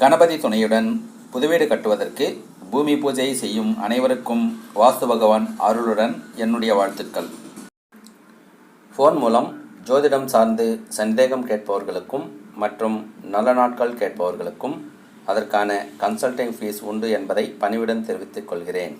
கணபதி துணையுடன் புதுவீடு கட்டுவதற்கு பூமி பூஜை செய்யும் அனைவருக்கும் வாஸ்து பகவான் அருளுடன் என்னுடைய வாழ்த்துக்கள். ஃபோன் மூலம் ஜோதிடம் சார்ந்து சந்தேகம் கேட்பவர்களுக்கும் மற்றும் நல்ல நாட்கள் கேட்பவர்களுக்கும் அதற்கான கன்சல்டிங் ஃபீஸ் உண்டு என்பதை பணிவுடன் தெரிவித்துக் கொள்கிறேன்.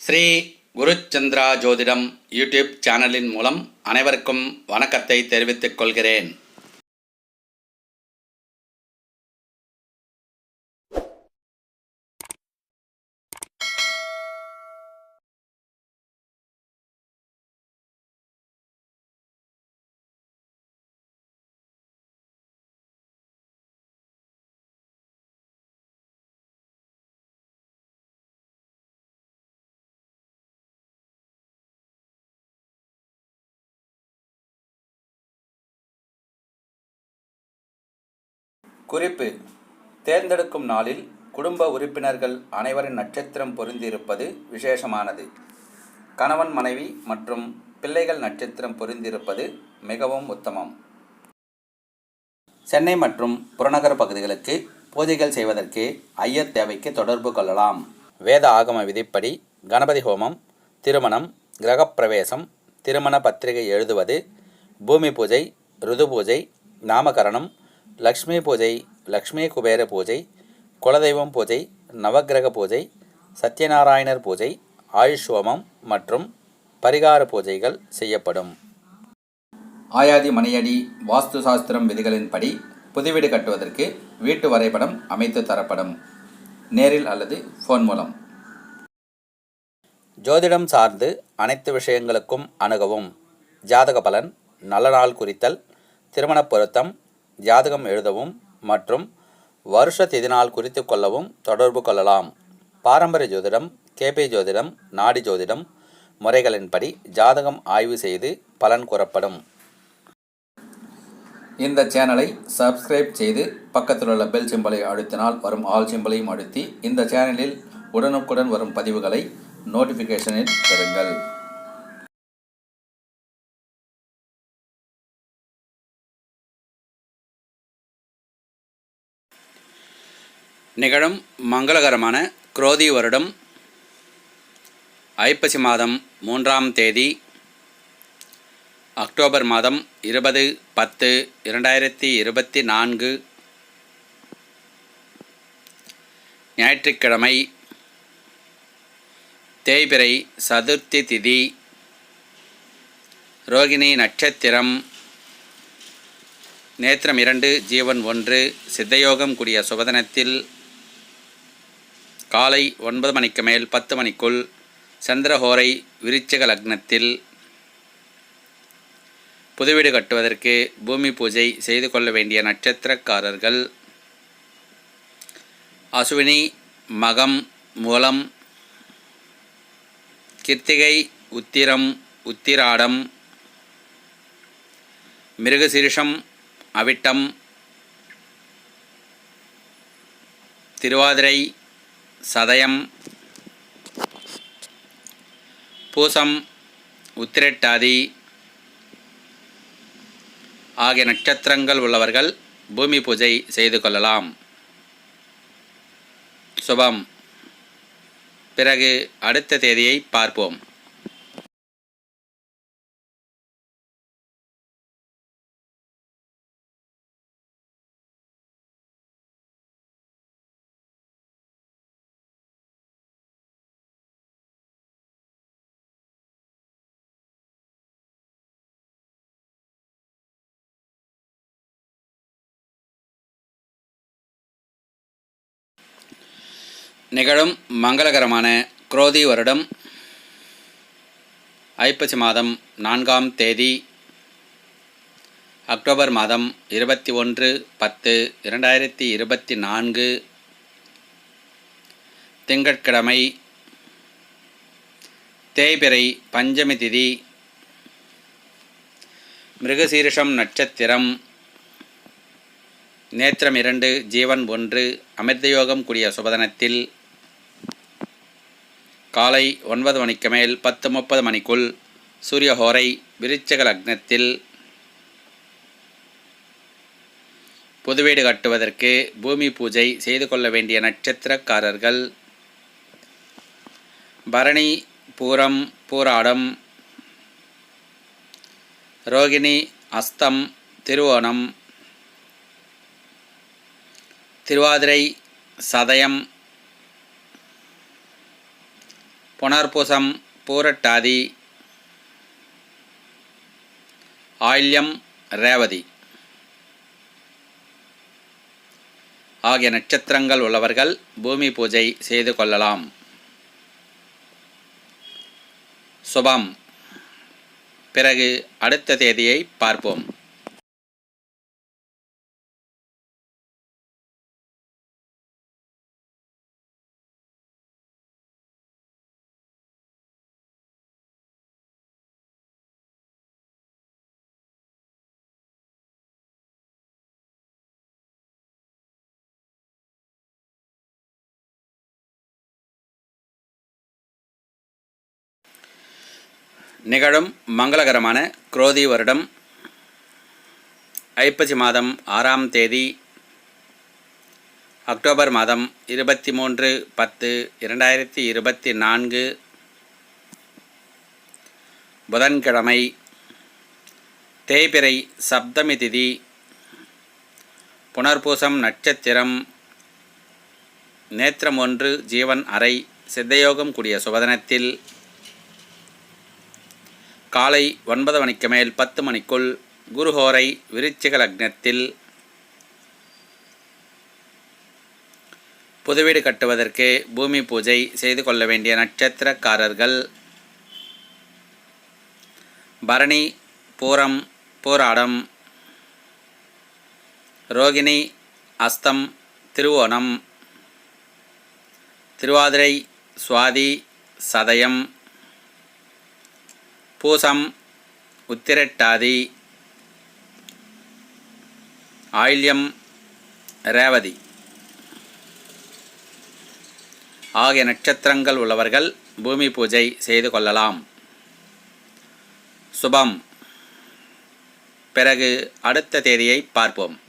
ஸ்ரீ குருச்சந்திரா ஜோதிடம் யூடியூப் சேனலின் மூலம் அனைவருக்கும் வணக்கத்தை தெரிவித்துக் கொள்கிறேன். குறிப்பு. தேர்ந்தெடுக்கும் நாளில் குடும்ப உறுப்பினர்கள் அனைவரின் நட்சத்திரம் பொருந்தியிருப்பது விசேஷமானது. கணவன் மனைவி மற்றும் பிள்ளைகள் நட்சத்திரம் பொருந்தியிருப்பது மிகவும் உத்தமம். சென்னை மற்றும் புறநகர பகுதிகளுக்கு பூஜைகள் செய்வதற்கு ஐயர் தேவைக்கு தொடர்பு கொள்ளலாம். வேத ஆகம விதிப்படி கணபதி ஹோமம் திருமணம் கிரகப்பிரவேசம் திருமண பத்திரிகை எழுதுவது பூமி பூஜை ருது பூஜை நாமகரணம் லக்ஷ்மி பூஜை லக்ஷ்மி குபேர பூஜை குலதெய்வம் பூஜை நவக்கிரக பூஜை சத்யநாராயணர் பூஜை ஆயுஷ் ஹோமம் மற்றும் பரிகார பூஜைகள் செய்யப்படும். ஆயாதி மணியடி வாஸ்து சாஸ்திரம் விதிகளின்படி புதுவீடு கட்டுவதற்கு வீட்டு வரைபடம் அமைத்து தரப்படும். நேரில் அல்லது ஃபோன் மூலம். ஜோதிடம் சார்ந்து அனைத்து விஷயங்களுக்கும் அணுகவும். ஜாதக பலன் நல்ல நாள் குறித்தல் திருமணப் பொருத்தம் ஜாதகம் எழுதவும் மற்றும் வருஷ திதினால் குறித்து கொள்ளவும் தொடர்பு கொள்ளலாம். பாரம்பரிய ஜோதிடம் கேபே ஜோதிடம் நாடி ஜோதிடம் முறைகளின்படி ஜாதகம் ஆய்வு செய்து பலன் கூறப்படும். இந்த சேனலை சப்ஸ்கிரைப் செய்து பக்கத்தில் உள்ள பெல் சிம்பலை அழுத்தினால் வரும் ஆல் சிம்பலையும் அழுத்தி இந்த சேனலில் உடனுக்குடன் வரும் பதிவுகளை நோட்டிஃபிகேஷனில் பெறுங்கள். நிகழும் மங்களகரமான குரோதி வருடம் ஐப்பசி மாதம் மூன்றாம் தேதி அக்டோபர் மாதம் இருபது பத்து இரண்டாயிரத்தி இருபத்தி நான்கு ஞாயிற்றுக்கிழமை தேய்பிறை சதுர்த்தி திதி ரோகிணி நட்சத்திரம் நேத்திரம் இரண்டு ஜீவன் ஒன்று சித்தயோகம் கூடிய சுபதனத்தில் காலை ஒன்பது மணிக்கு மேல் பத்து மணிக்குள் சந்திரஹோரை விருச்சக லக்னத்தில் புதுவீடு கட்டுவதற்கு பூமி பூஜை செய்து கொள்ள வேண்டிய நட்சத்திரக்காரர்கள் அசுவினி மகம் மூலம் கிருத்திகை உத்திரம் உத்திராடம் மிருகசீரிஷம் அவிட்டம் திருவாதிரை சதயம் பூசம் உத்திரட்டாதி ஆகிய நட்சத்திரங்கள் உள்ளவர்கள் பூமி பூஜை செய்து கொள்ளலாம். சுபம். பிறகு அடுத்த தேதியை பார்ப்போம். நிகழும் மங்களகரமான குரோதி வருடம் ஐப்பசி மாதம் நான்காம் தேதி அக்டோபர் மாதம் இருபத்தி ஒன்று பத்து இரண்டாயிரத்தி இருபத்தி நான்கு திங்கட்கிழமை தேய்பிறை பஞ்சமி திதி மிருகசீரிஷம் நட்சத்திரம் நேத்திரம் இரண்டு ஜீவன் ஒன்று அமிர்தயோகம் கூடிய சுபதனத்தில் காலை ஒன்பது மணிக்கு மேல் பத்து முப்பது மணிக்குள் சூரியஹோரை விருச்சக லக்னத்தில் புது வீடு கட்டுவதற்கு பூமி பூஜை செய்து கொள்ள வேண்டிய நட்சத்திரக்காரர்கள் பரணி பூரம் பூராடம் ரோகிணி அஸ்தம் திருவோணம் திருவாதிரை சதயம் புனர்பூசம் பூரட்டாதி. ஆயில்யம் ரேவதி. ஆகிய நட்சத்திரங்கள் உள்ளவர்கள் பூமி பூஜை செய்து கொள்ளலாம். சுபம். பிறகு அடுத்த தேதியை பார்ப்போம். நிகழும் மங்களகரமான குரோதி வருடம் ஐப்பசி மாதம் ஆறாம் தேதி அக்டோபர் மாதம் இருபத்தி மூன்று பத்து இரண்டாயிரத்தி இருபத்தி நான்கு புதன்கிழமை தேய்பிறை சப்தமி திதி புனர்பூசம் நட்சத்திரம் நேத்திரம் ஒன்று ஜீவன் அறை சித்தயோகம் கூடிய சுபதனத்தில் காலை ஒன்பது மணிக்கு மேல் பத்து மணிக்குள் குருஹோரை விருச்சிக லக்னத்தில் புதுவீடு கட்டுவதற்கு பூமி பூஜை செய்து கொள்ள வேண்டிய நட்சத்திரக்காரர்கள் பரணி பூரம் போராடம் ரோகிணி அஸ்தம் திருவோணம் திருவாதிரை சுவாதி சதயம் பூசம் உத்திரட்டாதி. ஆயில்யம் ரேவதி. ஆகிய நட்சத்திரங்கள் உள்ளவர்கள் பூமி பூஜை செய்து கொள்ளலாம். சுபம். பிறகு அடுத்த தேதியை பார்ப்போம்.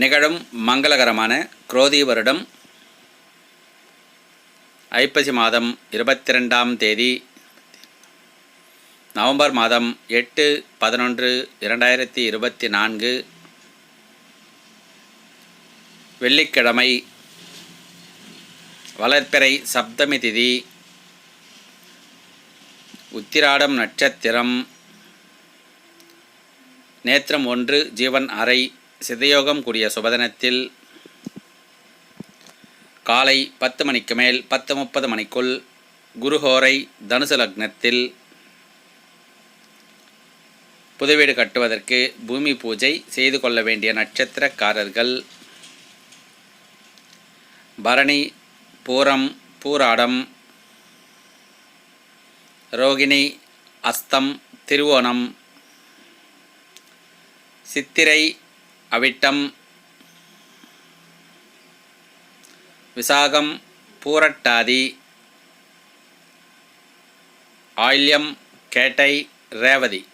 நிகழும் மங்களகரமான குரோதி வருடம் ஐப்பசி மாதம் இருபத்தி ரெண்டாம் தேதி நவம்பர் மாதம் எட்டு பதினொன்று இரண்டாயிரத்தி இருபத்தி நான்கு வெள்ளிக்கிழமை வளர்ப்பிறை சப்தமி திதி உத்திராடம் நட்சத்திரம் நேத்திரம் ஒன்று ஜீவன் அறை சித்தயோகம் கூடிய சுபதனத்தில் காலை பத்து மணிக்கு மேல் பத்து முப்பது மணிக்குள் குருஹோரை தனுசு லக்னத்தில் புதுவீடு கட்டுவதற்கு பூமி பூஜை செய்து கொள்ள வேண்டிய நட்சத்திரக்காரர்கள் பரணி பூரம் பூராடம் ரோகிணி அஸ்தம் திருவோணம் சித்திரை அவிட்டம். விசாகம் பூரட்டாதி. ஆயில்யம் கேட்டை ரேவதி.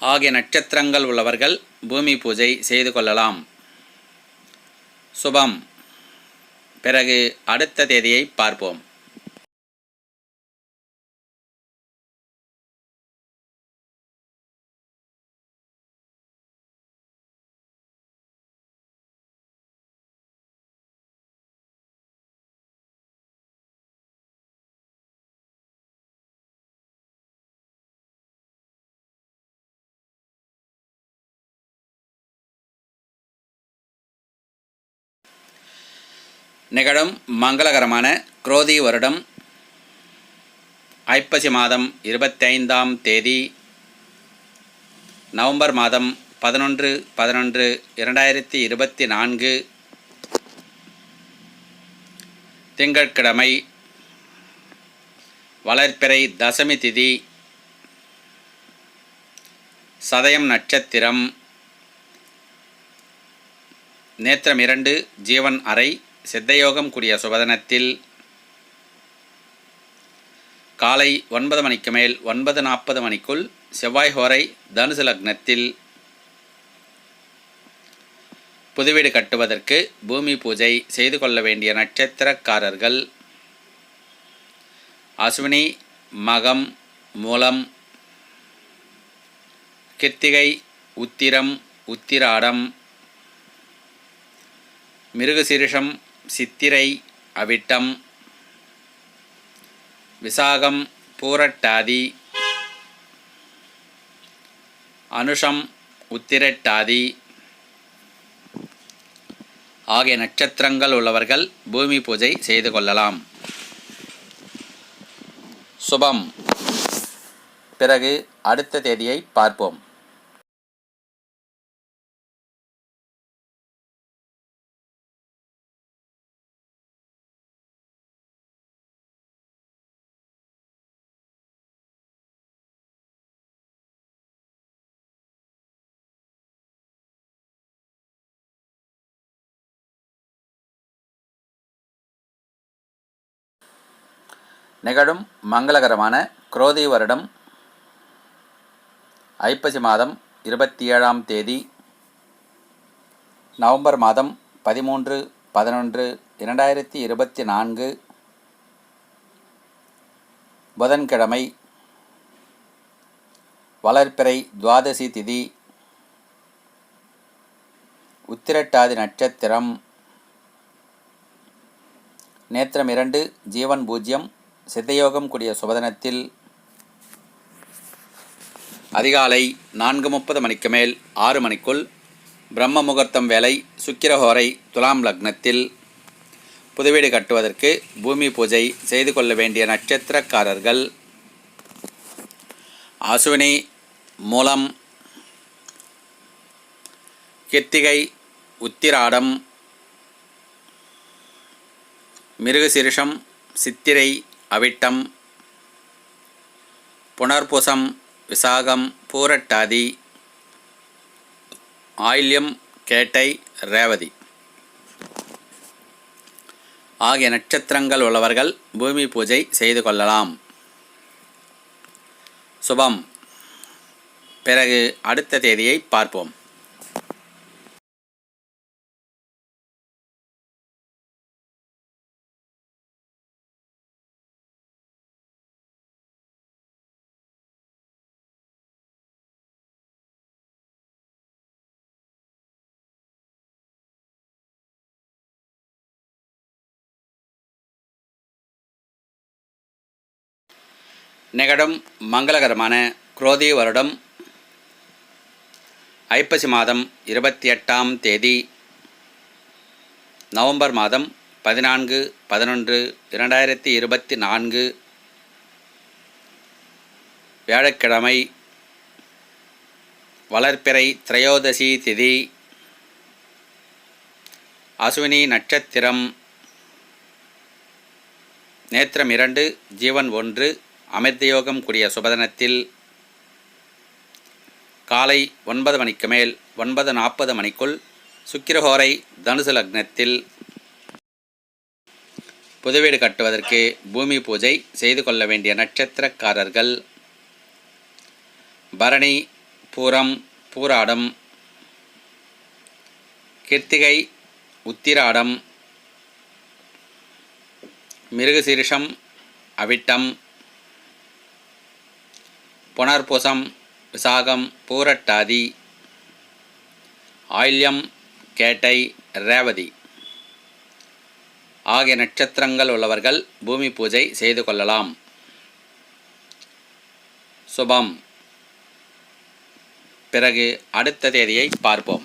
ஆகிய நட்சத்திரங்கள் உள்ளவர்கள் பூமி பூஜை செய்து கொள்ளலாம். சுபம். பிறகு அடுத்த தேதியை பார்ப்போம். நிகழும் மங்களகரமான குரோதி வருடம் ஐப்பசி மாதம் இருபத்தைந்தாம் தேதி நவம்பர் மாதம் பதினொன்று பதினொன்று இரண்டாயிரத்தி இருபத்தி நான்கு. திங்கட்கிழமை வளர்ப்பிறை தசமி திதி சதயம் நட்சத்திரம். நேத்திரம் இரண்டு ஜீவன் அறை சித்தயோகம் கூடிய சுபதனத்தில் காலை ஒன்பது மணிக்கு மேல் ஒன்பது நாற்பது மணிக்குள் செவ்வாய் ஹோரை தனுசு லக்னத்தில் புதுவீடு கட்டுவதற்கு பூமி பூஜை செய்து கொள்ள வேண்டிய நட்சத்திரக்காரர்கள் அஸ்வினி மகம் மூலம் கிருத்திகை உத்திரம் உத்திராடம் மிருகசீரிஷம் சித்திரை அவிட்டம் விசாகம் பூரட்டாதி அனுஷம் உத்திரட்டாதி ஆகிய நட்சத்திரங்கள் உள்ளவர்கள் பூமி பூஜை செய்து கொள்ளலாம். சுபம். பிறகு அடுத்த தேதியை பார்ப்போம். நிகழும் மங்களகரமான குரோதி வருடம் ஐப்பசி மாதம் இருபத்தி ஏழாம் தேதி நவம்பர் மாதம் பதிமூன்று பதினொன்று இரண்டாயிரத்தி இருபத்தி நான்கு புதன்கிழமை வளர்ப்பிறை துவாதசி திதி உத்திரட்டாதி நட்சத்திரம் நேத்திரம் இரண்டு ஜீவன் பூஜ்யம் சித்தயோகம் கூடிய சுபதனத்தில் அதிகாலை நான்கு முப்பது மணிக்கு மேல் ஆறு மணிக்குள் பிரம்ம முகூர்த்தம் வேலை சுக்கிரஹோரை துலாம் லக்னத்தில் புதுவீடு கட்டுவதற்கு பூமி பூஜை செய்து கொள்ள வேண்டிய நட்சத்திரக்காரர்கள் அசுவினி மூலம் கித்திகை உத்திராடம் மிருகசிரிஷம் சித்திரை அவிட்டம் புனர்புசம் விசாகம் பூரட்டாதி ஆயில்யம் கேட்டை ரேவதி. ஆகிய நட்சத்திரங்கள் உள்ளவர்கள் பூமி பூஜை செய்து கொள்ளலாம். சுபம். பிறகு அடுத்த தேதியை பார்ப்போம். நிகழும் மங்களகரமான குரோதி வருடம் ஐப்பசி மாதம் இருபத்தி எட்டாம் தேதி நவம்பர் மாதம் பதினான்கு பதினொன்று இரண்டாயிரத்தி இருபத்தி நான்கு வியாழக்கிழமை வளர்ப்பிறை திரையோதசி திதி அஸ்வினி நட்சத்திரம் நேத்திரம் இரண்டு ஜீவன் ஒன்று அமிர்தயோகம் கூடிய சுபதனத்தில் காலை ஒன்பது மணிக்கு மேல் ஒன்பது நாற்பது மணிக்குள் சுக்கிரஹோரை தனுசு லக்னத்தில் புதுவீடு கட்டுவதற்கு பூமி பூஜை செய்து கொள்ள வேண்டிய நட்சத்திரக்காரர்கள் பரணி பூரம் பூராடம் கிருத்திகை உத்திராடம் மிருகசீரிஷம் அவிட்டம் புனர்புசம் விசாகம் பூரட்டாதி ஆயில்யம் கேட்டை ரேவதி. ஆகிய நட்சத்திரங்கள் உள்ளவர்கள் பூமி பூஜை செய்து கொள்ளலாம். சுபம். பிறகு அடுத்த தேதியை பார்ப்போம்.